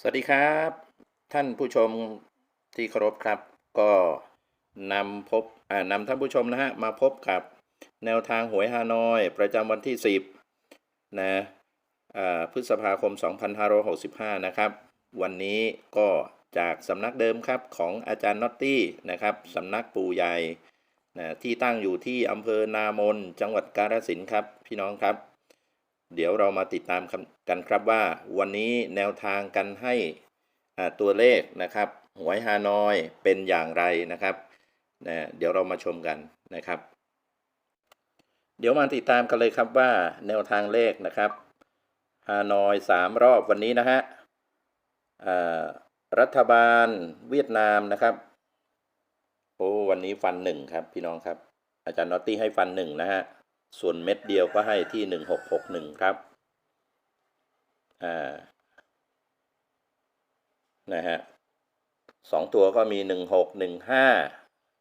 สวัสดีครับ ท่านผู้ชมที่เคารพครับ ก็นำพบนำท่านผู้ชมนะฮะมาพบกับแนวทางหวยฮานอย ประจำวันที่ 10นะอ่าพฤษภาคม 2565 นะครับ วันนี้ก็จากสำนักเดิมครับของอาจารย์น็อตตี้นะครับสำนักปู่ใหญ่นะที่ตั้งอยู่ที่อำเภอนามน จังหวัดกาฬสินธุ์ครับ พี่น้องครับ เดี๋ยวเรามาติดตามกันครับว่า วันนี้แนวทางกันให้ตัวเลขนะครับหวยฮานอยเป็นอย่างไรนะครับนะเดี๋ยวเรามาชมกันนะครับ เดี๋ยวมาติดตามกันเลยครับว่าแนวทางเลขนะครับฮานอยสามรอบวันนี้นะฮะรัฐบาลเวียดนามนะครับโอ้วันนี้ฟันหนึ่งครับพี่น้องครับ อาจารย์นอตตี้ให้ฟันหนึ่งนะฮะ ส่วนเม็ดเดียวก็ให้ที่หนึ่งหกหกหนึ่งครับ อ่า นะฮะสองตัวก็มีหนึ่งหกหนึ่งห้า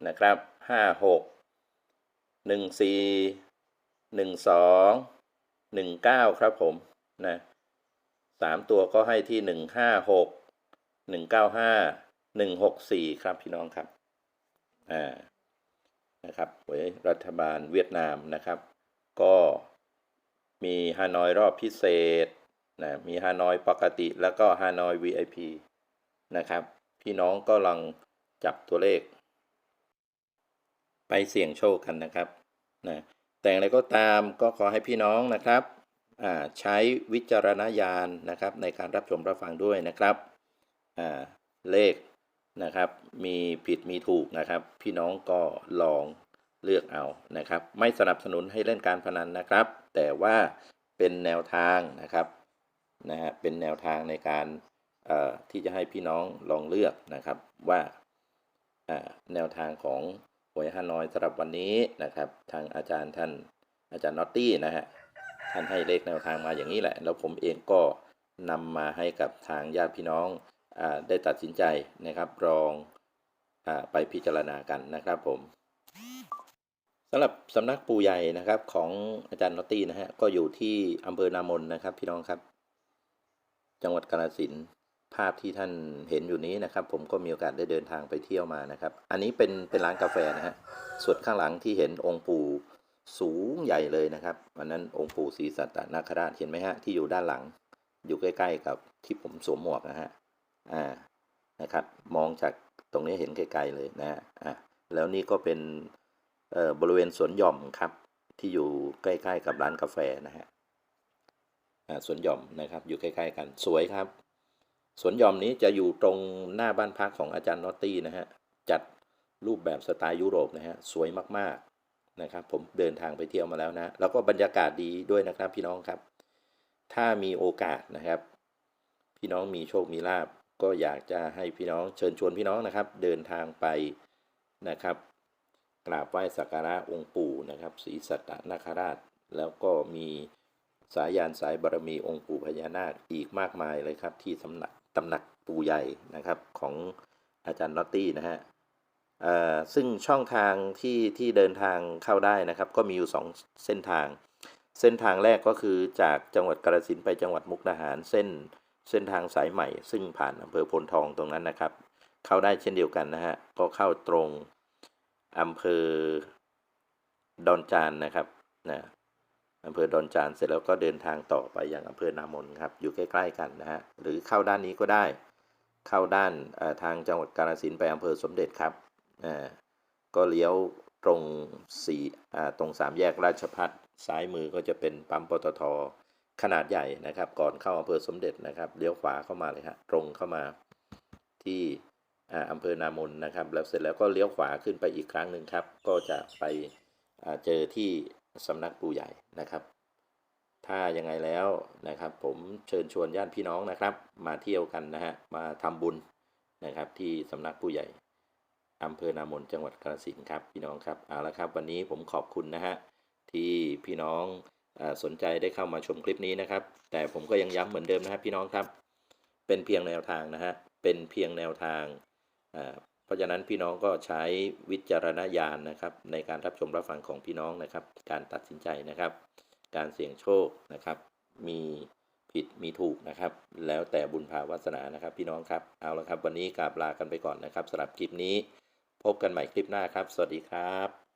นะครับห้าหกหนึ่งสี่หนึ่งสองหนึ่งเก้าครับผม นะสามตัวก็ให้ที่หนึ่งห้าหกหนึ่งเก้าห้าหนึ่งหกสี่ครับพี่น้องครับ อ่า นะครับหวยรัฐบาลเวียดนามนะครับ ก็มีฮานอยรอบพิเศษนะมีฮานอยปกติแล้วก็ฮานอย VIP นะครับ พี่น้องก็ลองจับตัวเลข ไปเสี่ยงโชคกันนะครับนะแต่อย่างไรก็ตามก็ขอให้พี่น้องนะครับใช้วิจารณญาณนะครับ ในการรับชมรับฟังด้วยนะครับเลขนะครับ มีผิดมีถูกนะครับ พี่น้องก็ลอง เลือกเอานะครับ ไม่สนับสนุนให้เล่นการพนันนะครับ แต่ว่าเป็นแนวทางนะครับนะฮะเป็นแนวทางในการที่จะให้พี่น้องลองเลือกนะครับว่าแนวทางของหวยฮานอยสำหรับวันนี้นะครับ ทางอาจารย์ท่านอาจารย์นอตตี้นะฮะท่านให้เลขแนวทางมาอย่างนี้แหละ แล้วผมเองก็นำมาให้กับทางญาติพี่น้องอได้ตัดสินใจนะครับลองอไปพิจารณากันนะครับผม สำหรับสำนักปู่ใหญ่นะครับของอาจารย์นอตตี้นะฮะก็อยู่ที่อำเภอนามนนะครับ พี่น้องครับ จังหวัดกาฬสินธุ์ภาพที่ท่านเห็นอยู่นี้นะครับ ผมก็มีโอกาสได้เดินทางไปเที่ยวมานะครับ อันนี้เป็นเป็นร้านกาแฟนะฮะส่วนข้างหลังที่เห็นองค์ปู่สูงใหญ่เลยนะครับอันนั้นองค์ปู่ศรีสัตนาคราชเห็นไหมฮะที่อยู่ด้านหลัง อยู่ใกล้ๆกับที่ผมสวมหมวกนะฮะอ่านะครับ มองจากตรงนี้เห็นไกลๆเลยนะฮะอ่าแล้วนี่ก็เป็น บริเวณสวนหย่อมครับ ที่อยู่ใกล้ๆกับร้านกาแฟนะฮะสวนหย่อมนะครับอยู่ใกล้ๆกันสวยครับสวนหย่อมนี้จะอยู่ตรงหน้าบ้านพักของอาจารย์นอตตี้นะฮะจัดรูปแบบสไตล์ยุโรปนะฮะสวยมากๆนะครับ ผมเดินทางไปเที่ยวมาแล้วนะแล้วก็บรรยากาศดีด้วยนะครับพี่น้องครับ ถ้ามีโอกาสนะครับ พี่น้องมีโชคมีลาบก็อยากจะให้พี่น้องเชิญชวนพี่น้องนะครับ เดินทางไปนะครับ กราบไหว้สักการะองค์ปู่นะครับศรีสัตตนาคราช แล้วก็มีสายยานสายบารมีองค์ปู่พญานาคอีกมากมายเลยครับ ที่สำนักตำหนักปู่ใหญ่นะครับของอาจารย์นอตตี้นะฮะซึ่งช่องทางที่ที่เดินทางเข้าได้นะครับ ก็มีอยู่สองเส้นทาง เส้นทางแรกก็คือจากจังหวัดกาฬสินไปจังหวัดมุกดาหารเส้นเส้นทางสายใหม่ ซึ่งผ่านอำเภอพลทองตรงนั้นนะครับ เข้าได้เช่นเดียวกันนะฮะก็เข้าตรง อำเภอดอนจานนะครับนะอำเภอดอนจานเสร็จแล้วก็เดินทางต่อไปยังอำเภอนามนครับอยู่ใกล้ๆกันนะฮะหรือเข้าด้านนี้ก็ได้ เข้าด้านทางจังหวัดกาฬสินธุ์ไปอำเภอสมเด็จครับอ่าก็เลี้ยวตรงสี่อ่าตรงสามแยกราชพัฒซ้ายมือก็จะเป็นปั๊มปตทขนาดใหญ่นะครับ ก่อนเข้าอำเภอสมเด็จนะครับเลี้ยวขวาเข้ามาเลยฮะตรงเข้ามาที่ อำเภอนามนนะครับ แล้วเสร็จแล้วก็เลี้ยวขวาขึ้นไปอีกครั้งหนึ่งครับ ก็จะไปเจอที่สำนักปู่ใหญ่นะครับ ถ้ายังไงแล้วนะครับ ผมเชิญชวนญาติพี่น้องนะครับ มาเที่ยวกันนะฮะมาทำบุญนะครับ ที่สำนักปู่ใหญ่อำเภอนามนจังหวัดกาฬสินธุ์ครับพี่น้องครับเอาละครับ วันนี้ผมขอบคุณนะฮะที่พี่น้องอสนใจได้เข้ามาชมคลิปนี้นะครับ แต่ผมก็ยังย้ำเหมือนเดิมนะครับพี่น้องครับ เป็นเพียงแนวทางนะฮะเป็นเพียงแนวทาง เพราะฉะนั้นพี่น้องก็ใช้วิจารณญาณนะครับ ในการรับชมรับฟังของพี่น้องนะครับ การตัดสินใจนะครับ การเสี่ยงโชคนะครับ มีผิดมีถูกนะครับ แล้วแต่บุญภาวาสนานะครับ พี่น้องครับเอาละครับ วันนี้กราบลากันไปก่อนนะครับสำหรับคลิปนี้ พบกันใหม่คลิปหน้าครับ สวัสดีครับ